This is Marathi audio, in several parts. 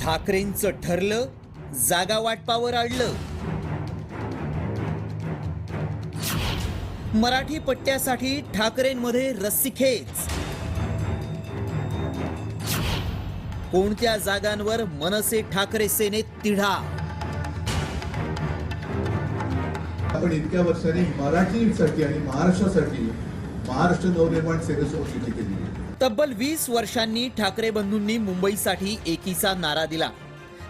ठाकरेंचं ठरलं जागा वाटपावर आडलं मराठी पट्ट्यासाठी ठाकरेंमध्ये रस्सीखेच कोणत्या जागांवर मनसे ठाकरे सेनेत तिढा? आपण इतक्या वर्षांनी मराठीसाठी आणि महाराष्ट्रासाठी महाराष्ट्र नवनिर्माण सेनेसोबत युती केली. तब्बल वीस वर्षांनी ठाकरे बंधूंनी मुंबईसाठी एकीचा नारा दिला.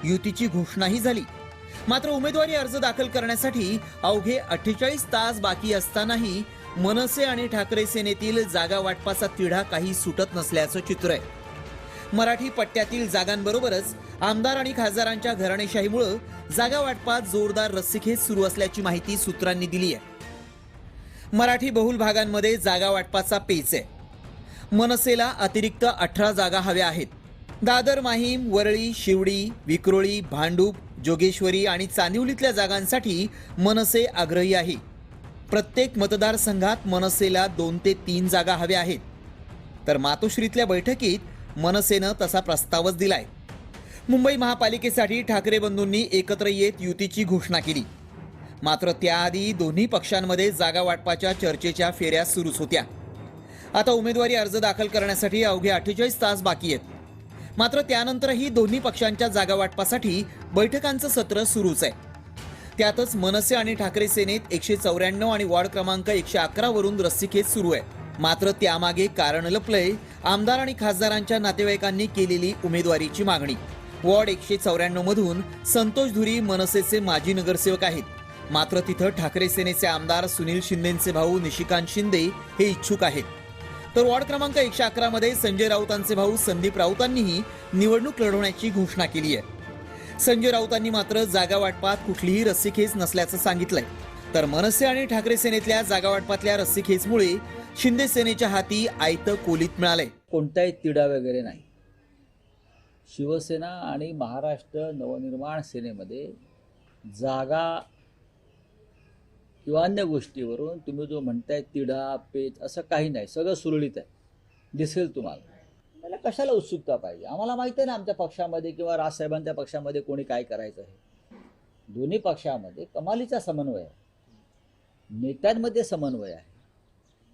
युतीची घोषणाही झाली. मात्र उमेदवारी अर्ज दाखल करण्यासाठी अवघे अठ्ठेचाळीस तास बाकी असतानाही मनसे आणि ठाकरे सेनेतील जागा वाटपाचा तिढा काही सुटत नसल्याचं चित्र आहे. मराठी पट्ट्यातील जागांबरोबरच आमदार आणि खासदारांच्या घराणेशाहीमुळं जागा वाटपात जोरदार रस्सीखेच सुरू असल्याची माहिती सूत्रांनी दिली आहे. मराठी बहुल भागांमध्ये जागा वाटपाचा पेच आहे. मनसेला अतिरिक्त अठरा जागा हव्या आहेत. दादर माहीम वरळी शिवडी विक्रोळी भांडूप जोगेश्वरी आणि चांदिवलीतल्या जागांसाठी मनसे आग्रही आहे. प्रत्येक मतदारसंघात मनसेला दोन ते तीन जागा हव्या आहेत. तर मातोश्रीतल्या बैठकीत मनसेनं तसा प्रस्तावच दिलाय. मुंबई महापालिकेसाठी ठाकरे बंधूंनी एकत्र येत युतीची घोषणा केली. मात्र त्याआधी दोन्ही पक्षांमध्ये जागा वाटपाच्या चर्चेच्या फेऱ्या सुरूच होत्या. आता उमेदवारी अर्ज दाखल करण्यासाठी अवघे अठ्ठेचाळीस तास बाकी आहेत. मात्र त्यानंतरही दोन्ही पक्षांच्या जागा वाटपासाठी बैठकांचं सत्र सुरूच आहे. त्यातच मनसे आणि ठाकरे सेनेत एकशे चौऱ्याण्णव आणि वॉर्ड क्रमांक एकशे अकरा वरून रस्सीखेच सुरू आहे. मात्र त्यामागे कारण लपलंय आमदार आणि खासदारांच्या नातेवाईकांनी केलेली उमेदवारीची मागणी. वॉर्ड एकशे चौऱ्याण्णव मधून संतोष धुरी मनसेचे माजी नगरसेवक आहेत. मात्र तिथं ठाकरे सेनेचे आमदार सुनील शिंदेचे भाऊ निशिकांत शिंदे हे इच्छुक आहेत. तर वॉर्ड क्रमांक एकशे अकरा मध्ये संजय राऊतांचे भाऊ संदीप राऊतांनीही निवडणूक लढवण्याची घोषणा केली आहे. संजय राऊतांनी मात्र जागा वाटपात कुठलीही रस्सीखेच नसल्याचं सांगितलंय. तर मनसे आणि ठाकरे सेनेतल्या जागा वाटपातल्या रस्सीखेचमुळे शिंदे सेनेच्या हाती आयतं कोलीत मिळाले कोणताही तिढा वगैरे नाही. शिवसेना आणि महाराष्ट्र नवनिर्माण सेनेमध्ये जागा किंवा अन्य गोष्टीवरून तुम्ही जो म्हणताय तिढा पेच असं काही नाही सगळं सुरळीत आहे. दिसेल तुम्हाला. त्याला कशाला उत्सुकता पाहिजे? आम्हाला माहिती आहे ना आमच्या पक्षामध्ये किंवा राजसाहेबांच्या पक्षामध्ये कोणी काय करायचं आहे. दोन्ही पक्षामध्ये कमालीचा समन्वय आहे. नेत्यांमध्ये समन्वय आहे.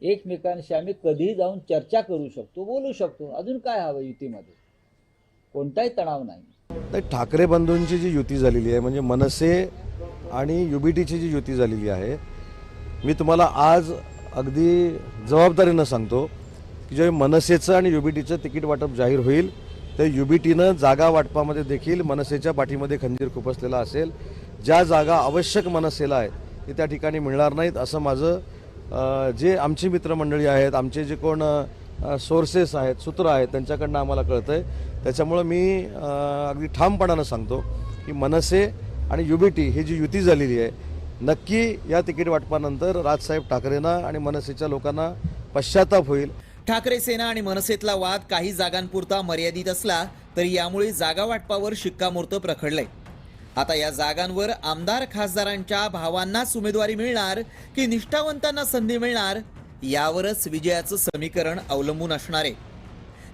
एकमेकांशी आम्ही कधीही जाऊन चर्चा करू शकतो बोलू शकतो. अजून काय हवं युतीमध्ये? कोणताही तणाव नाही. तर ठाकरे बंधूंची जी युती झालेली आहे म्हणजे मनसे आणि युबीटीची जी युती झालेली आहे मी तुम्हाला आज अगदी जबाबदारीनं सांगतो की जेव्हा मनसेचं आणि युबीटीचं तिकीट वाटप जाहीर होईल तर युबीटीनं जागा वाटपामध्ये देखील मनसेच्या पाठीमध्ये खंजीर खुपसलेला असेल. ज्या जागा आवश्यक मनसेला आहेत ते त्या ठिकाणी मिळणार नाहीत असं माझं जे आमची मित्रमंडळी आहेत आमचे जे कोण सोर्सेस आहेत सूत्र आहेत त्यांच्याकडनं आम्हाला कळतं आहे त्याच्यामुळं मी अगदी ठामपणानं सांगतो की मनसे आणि युबीटी ही जी युती झालेली आहे नक्की या तिकीट वाटपानंतर राजसाहेब ठाकरेंना आणि मनसेच्या लोकांना पश्चाताप होईल. ठाकरे सेना आणि मनसेतला वाद काही जागांपुरता मर्यादित असला तरी यामुळे जागा वाटपावर शिक्कामोर्तब रखडलंय आता या जागांवर आमदार खासदारांच्या भावांनाच उमेदवारी मिळणार की निष्ठावंतांना संधी मिळणार यावरच विजयाचं समीकरण अवलंबून असणार आहे.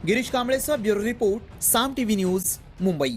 Girish कांबळेसह bureau report Saam TV news Mumbai.